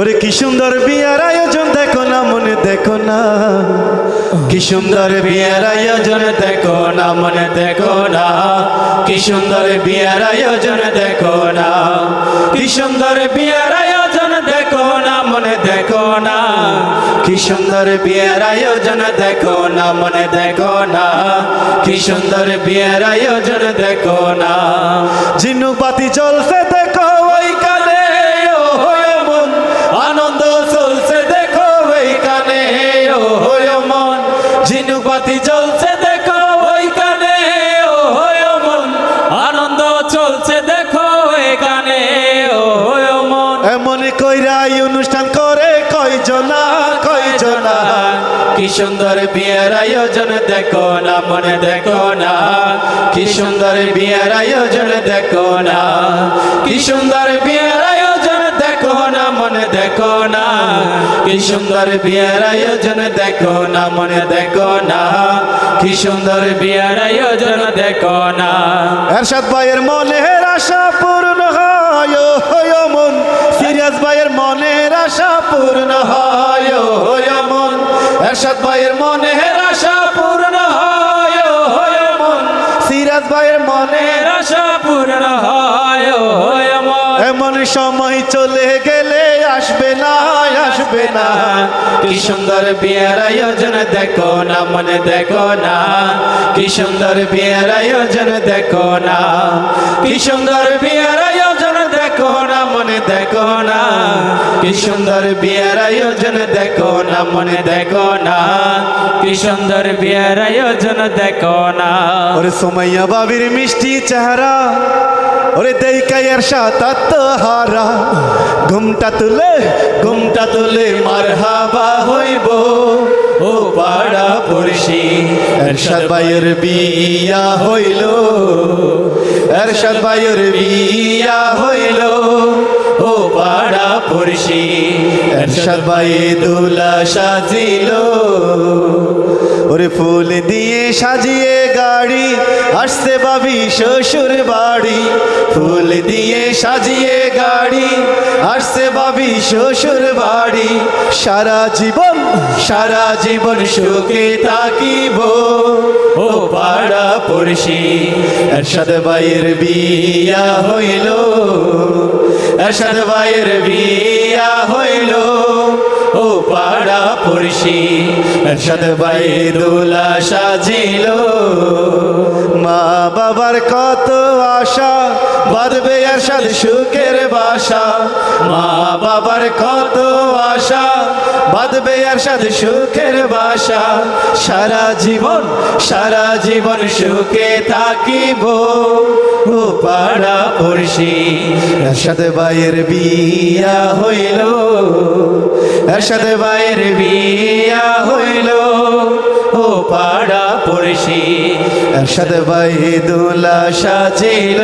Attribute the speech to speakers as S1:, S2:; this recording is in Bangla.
S1: ওরে কি সুন্দর বিয়ার আয়োজন, দেখো না মনে, দেখো না। কি সুন্দর বিয়ার আয়োজন, দেখো না মনে, দেখো না। কি সুন্দর বিয়ার আয়োজন, দেখো না। কি সুন্দর বিয়ার আয়োজন, দেখো না মনে, দেখো না। কি সুন্দর বিয়ার আয়োজন, দেখো না মনে, দেখো না। কি সুন্দর বিয়ার আয়োজন, দেখো না। বাতি জ্বলছে দেখো। অনুষ্ঠান করে কয়জনা কয়জনা? কি সুন্দর বিয়ের আয়োজন দেখো না মনে দেখো না। কি সুন্দর বিয়ের আয়োজন দেখো না। কি সুন্দর বিয়ের আয়োজন দেখো না মনে দেখো না। কি সুন্দর বিয়ের আয়োজন দেখো না মনে দেখো না। কি সুন্দর বিয়ের আয়োজন দেখো না। এরশাদ ভাইয়ের মনের আশা পূর্ণ হয় ও হয় ও মন সিরাজ ভাইয়ের মনের আশা পূর্ণ হয় মন এরশাদ ভাইয়ের মনের আশা পূর্ণ হয় মন সিরাজ ভাইয়ের মনের
S2: আশা পূর্ণ হয় মন
S1: এমন সময় চলে গেলে আসবে না আসবে না। কি সুন্দর বিয়ের আয়োজন দেখো না মনে দেখো না। কি সুন্দর বিয়ের আয়োজন দেখো না। কি সুন্দর বিয়ের আয়োজন দেখো না, কি সুন্দর বিয়ের আয়োজন দেখো না, মনে দেখো না, কি সুন্দর বিয়ের আয়োজন দেখো না। ওরে সোমাইয়া বাবির মিষ্টি চেহারা, ওরে দেইকাইয়ার সাতাত হারা। ঘুমটা তুলে ঘুমটা তুলে মার হাবা হইব, ও পাড়া পড়শি। এরশাদ ভাইয়ের বিয়া হইল, এরশাদ ভাইয়ের বিয়া হইল। পাড়া পড়শি। ভাই দুলা সাজিল। ওরে ফুল দিয়ে সাজিয়ে গাড়ি আসছে বাবি শ্বশুর বাড়ি। ফুল দিয়ে সাজিয়ে গাড়ি আসছে বাবি শ্বশুর বাড়ি। সারা জীবন সারা জীবন সুখে থাকিব। ও পাড়া পড়শি। এরশাদ ভাইয়ের বিয়া হইল। এরশাদ ভাইয়ের বিয়া হইল। ও পাড়া পড়শি এরশাদ ভাই দুলা সাজিল মা বাবার কত আশা, বাঁধবে এরশাদ সুখের বাসা। মা বাবার কত আশা বাঁধবে আর এরশাদ সুখের বাসা। সারা জীবন সারা জীবন সুখে থাকিব। ও পাড়া পড়শি এরশাদ ভাইয়ের বিয়া হইল। এরশাদ ভাইয়ের বিয়া হইল। ও পাড়া পড়শি এরশাদ ভাই দোলা সাজিল।